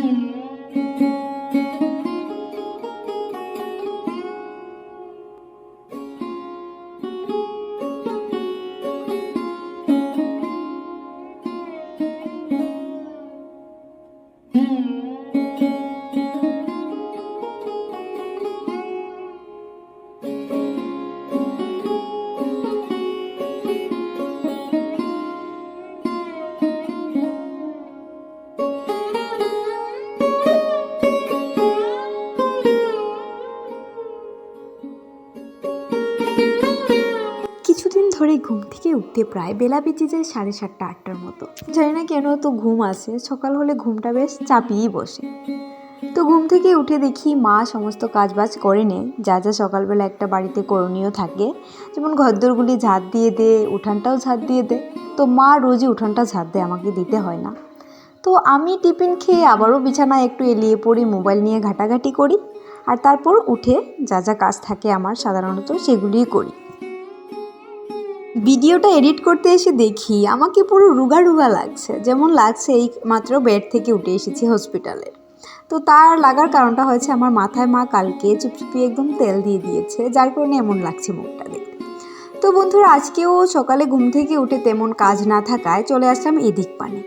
Mm-hmm. ধরে ঘুম থেকে উঠতে প্রায় বেলা বেঁচে যায় সাড়ে সাতটা, আটটার মতো। জানি না কেন তো ঘুম আসে, সকাল হলে ঘুমটা বেশ চাপিয়েই বসে। তো ঘুম থেকে উঠে দেখি মা সমস্ত কাজবাজ করে নে যা যা সকালবেলা একটা বাড়িতে করণীয় থাকে। যেমন ঘরদোরগুলি ঝাঁট দিয়ে দে, উঠানটাও ঝাঁট দিয়ে দে। তো মা রোজই উঠানটা ঝাঁট দেয়, আমাকে দিতে হয় না। তো আমি টিফিন খেয়ে আবারও বিছানায় একটু এলিয়ে পড়ি, মোবাইল নিয়ে ঘাটাঘাটি করি। আর তারপর উঠে যা যা কাজ থাকে আমার সাধারণত সেগুলিই করি। ভিডিওটা এডিট করতে এসে দেখি, আমাকে পুরো রুগা রুগা লাগছে। যেমন লাগছে এই মাত্র বেড থেকে উঠে এসেছি হসপিটালে তো তার লাগার কারণটা হয়েছে, আমার মাথায় মা কালকে চুপচুপি একদম তেল দিয়ে দিয়েছে, যার কারণে এমন লাগছে মুখটা দেখতে। তো বন্ধুরা, আজকেও সকালে ঘুম থেকে উঠে তেমন কাজ না থাকায় চলে আসলাম এদিক পানে।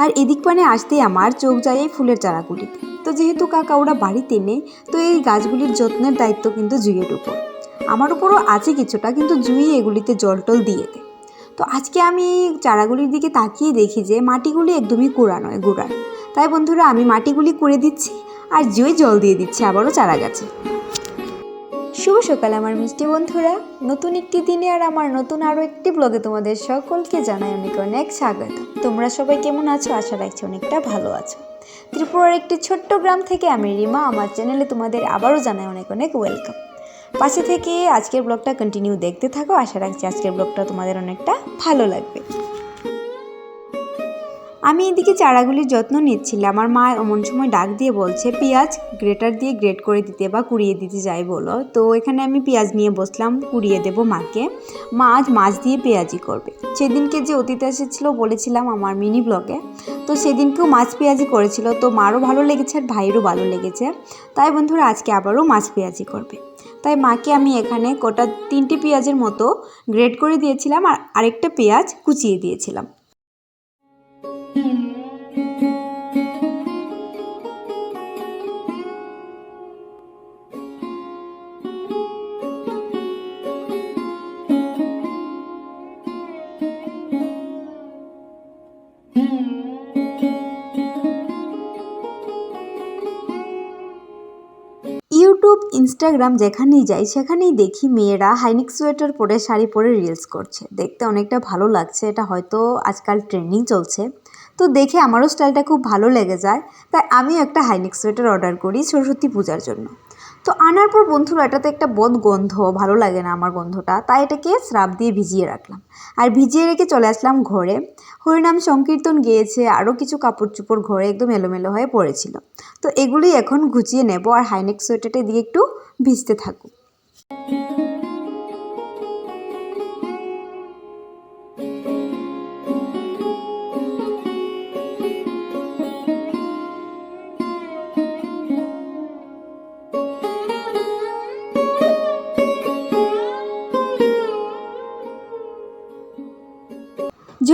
আর এদিক পানে আসতেই আমার চোখ যায় এই ফুলের চারাগুলিতে। তো যেহেতু কাকা ওরা বাড়িতে নেই, তো এই গাছগুলির যত্নের দায়িত্ব কিন্তু জুইয়ের উপর। আমার উপরও আছে কিছুটা, কিন্তু জুই এগুলিতে জল টল দিয়ে দেয় তো আজকে আমি চারাগুলির দিকে তাকিয়ে দেখি যে মাটিগুলি একদমই কুড়া নয়, গুড়ার। তাই বন্ধুরা, আমি মাটিগুলি করে দিচ্ছি আর জুই জল দিয়ে দিচ্ছে আবারও চারা গাছে। শুভ সকাল আমার মিষ্টি বন্ধুরা। নতুন একটি দিনে আর আমার নতুন আরও একটি ব্লগে তোমাদের সকলকে জানাই অনেক অনেক স্বাগত। তোমরা সবাই কেমন আছো? আশা রাখছি অনেকটা ভালো আছো। ত্রিপুরার একটি ছোট্ট গ্রাম থেকে আমি রিমা। আমার চ্যানেলে তোমাদের আবারও জানাই অনেক অনেক ওয়েলকাম পাশে থেকে আজকের ব্লগটা কন্টিনিউ দেখতে থাকো। আশা রাখছি আজকের ব্লগটা তোমাদের অনেকটা ভালো লাগবে। আমি এদিকে চারাগুলির যত্ন নিচ্ছিলাম। আমার মা এমন সময় ডাক দিয়ে বলছে, পেঁয়াজ গ্রেটার দিয়ে গ্রেট করে দিতে বা কুড়িয়ে দিতে যাই বলো। তো এখানে আমি পেঁয়াজ নিয়ে বসলাম, কুড়িয়ে দেবো মাকে। মা আজ মাছ দিয়ে পেঁয়াজি করবে। সেদিনকে যে অতীতে এসেছিল বলেছিলাম আমার মিনি ব্লগে। তো সেদিনকেও মাছ পেঁয়াজি করেছিল। তো মারও ভালো লেগেছে আর ভাইয়েরও ভালো লেগেছে। তাই বন্ধুরা, আজকে আবারও মাছ পেঁয়াজি করবে। তাই মাকে আমি এখানে কটা তিনটি পেঁয়াজের মতো গ্রেড করে দিয়েছিলাম আর আরেকটা পেঁয়াজ কুচিয়ে দিয়েছিলাম। ইনস্টাগ্রাম যেখানেই যাই, সেখানেই দেখি মেয়েরা হাইনিক সোয়েটার পরে শাড়ি পরে রিলস করছে। দেখতে অনেকটা ভালো লাগছে, এটা হয়তো আজকাল ট্রেন্ডিং চলছে। তো দেখে আমারও স্টাইলটা খুব ভালো লেগে যায়। তাই আমিও একটা হাইনিক সোয়েটার অর্ডার করি সরস্বতী পূজার জন্য। তো আনার পর বন্ধুরা, এটাতে একটা বদ গন্ধ, ভালো লাগে না আমার গন্ধটা, তাই এটাকে স্রাব দিয়ে ভিজিয়ে রাখলাম। আর ভিজিয়ে রেখে চলে আসলাম ঘরে। হরিনাম সংকীর্তন গিয়েছে, আরও কিছু কাপড় চুপড় ঘরে একদম এলোমেলো হয়ে পড়েছিল। তো এগুলি এখন ঘুচিয়ে নেব, আর হাইনেক সোয়েটারটা দিয়ে একটু ভিজতে থাকুক।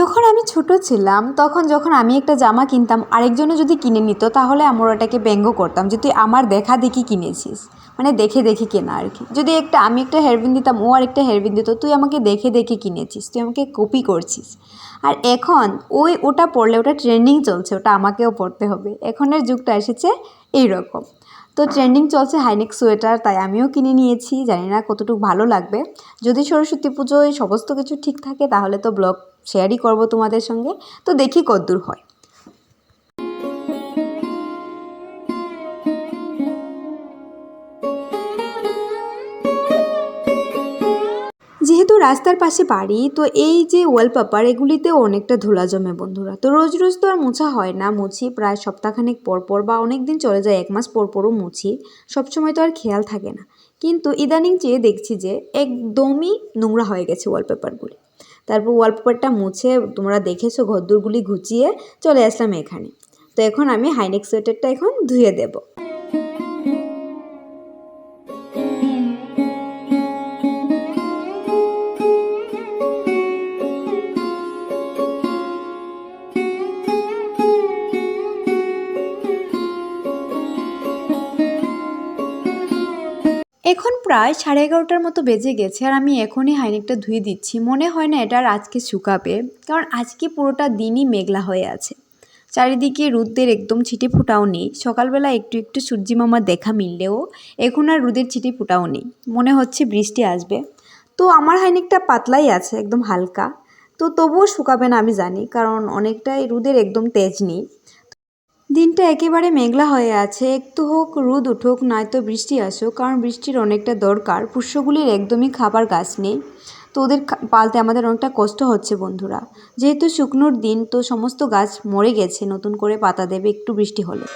যখন আমি ছোট ছিলাম, তখন যখন আমি একটা জামা কিনতাম আরেকজনে যদি কিনে নিত, তাহলে আমরা ওটাকে ব্যঙ্গ করতাম যে, তুই আমার দেখা দেখি কিনেছিস। মানে দেখে দেখে কেনা আর কি। যদি একটা, আমি একটা হেয়ারবিন দিতাম, ও আর একটা হেয়ারবিন দিত, তুই আমাকে দেখে দেখে কিনেছিস, তুই আমাকে কপি করছিস। আর এখন ওই, ওটা পড়লে, ওটা ট্রেন্ডিং চলছে, ওটা আমাকেও পড়তে হবে। এখনের যুগটা এসেছে এই রকম তো ট্রেন্ডিং চলছে হাইনেক সোয়েটার তাই আমিও কিনে নিয়েছি, জানি না কতটুকু ভালো লাগবে। যদি সরস্বতী পুজোয় সমস্ত কিছু ঠিক থাকে, তাহলে তো ব্লগ শেয়ারই করব তোমাদের সঙ্গে। তো দেখি কদ্দূর হয়। যেহেতু রাস্তার পাশে বাড়ি, তো এই যে ওয়ালপেপার এগুলিতেও অনেকটা ধুলা জমে বন্ধুরা। তো রোজ রোজ তো আর মোছা হয় না, মুছি প্রায় সপ্তাহখানেক পর পর বা অনেক দিন চলে যায়, এক মাস পর পরও মুছি। সবসময় তো আর খেয়াল থাকে না। কিন্তু ইদানিং চেয়ে দেখছি যে, একদমই নোংরা হয়ে গেছে ওয়ালপেপারগুলি তারপর ওয়ালপেপারটা মুছে তোমরা দেখেছ, ঘরদোরগুলি ঘুচিয়ে চলে আসলাম এখানে। তো এখন আমি হাইনেক সোয়েটারটা এখন ধুয়ে দেবো। এখন প্রায় সাড়ে এগারোটার মতো বেজে গেছে আর আমি এখনই হাইনেকটা ধুয়ে দিচ্ছি। মনে হয় না এটা আর আজকে শুকাবে, কারণ আজকে পুরোটা দিনই মেঘলা হয়ে আছে। চারিদিকে রোদের একদম ছিটে ফোটাও নেই। সকালবেলা একটু একটু সূর্যি মামার দেখা মিললেও এখন আর রোদের ছিটে ফোটাও নেই। মনে হচ্ছে বৃষ্টি আসবে। তো আমার হাইনেকটা পাতলাই আছে, একদম হালকা। তো তবুও শুকাবে না আমি জানি, কারণ অনেকটাই রোদের একদম তেজ নেই। দিনটা একেবারে মেঘলা হয়ে আছে। একটু হোক, রোদ উঠুক নয়তো বৃষ্টি আসুক, কারণ বৃষ্টির অনেকটা দরকার। পুষ্যগুলির একদমই খাবার গাছ নেই। তো ওদের পালতে আমাদের অনেকটা কষ্ট হচ্ছে, বন্ধুরা। যেহেতু শুকনোর দিন, তো সমস্ত গাছ মরে গেছে। নতুন করে পাতা দেবে, একটু বৃষ্টি হলে।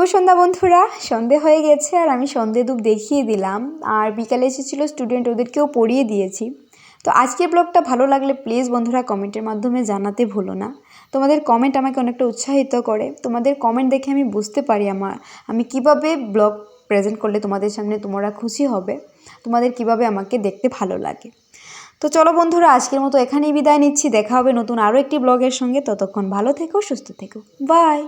শুভ সন্ধ্যা বন্ধুরা। সন্ধে হয়ে গেছে আর আমি সন্ধে ধূপ দেখিয়ে দিলাম। আর বিকালে এসেছিল স্টুডেন্ট ওদেরকেও পড়িয়ে দিয়েছি। তো আজকের ব্লগটা ভালো লাগলে প্লিজ বন্ধুরা কমেন্টের মাধ্যমে জানাতে ভুলো না। তোমাদের কমেন্ট আমাকে অনেকটা উৎসাহিত করে। তোমাদের কমেন্ট দেখে আমি বুঝতে পারি আমার, আমি কীভাবে ব্লগ প্রেজেন্ট করলে তোমাদের সামনে তোমরা খুশি হবে, তোমাদের কীভাবে আমাকে দেখতে ভালো লাগে। তো চলো বন্ধুরা, আজকের মতো এখানেই বিদায় নিচ্ছি। দেখা হবে নতুন আরও একটি ব্লগের সঙ্গে। ততক্ষণ ভালো থেকো, সুস্থ থেকো। বাই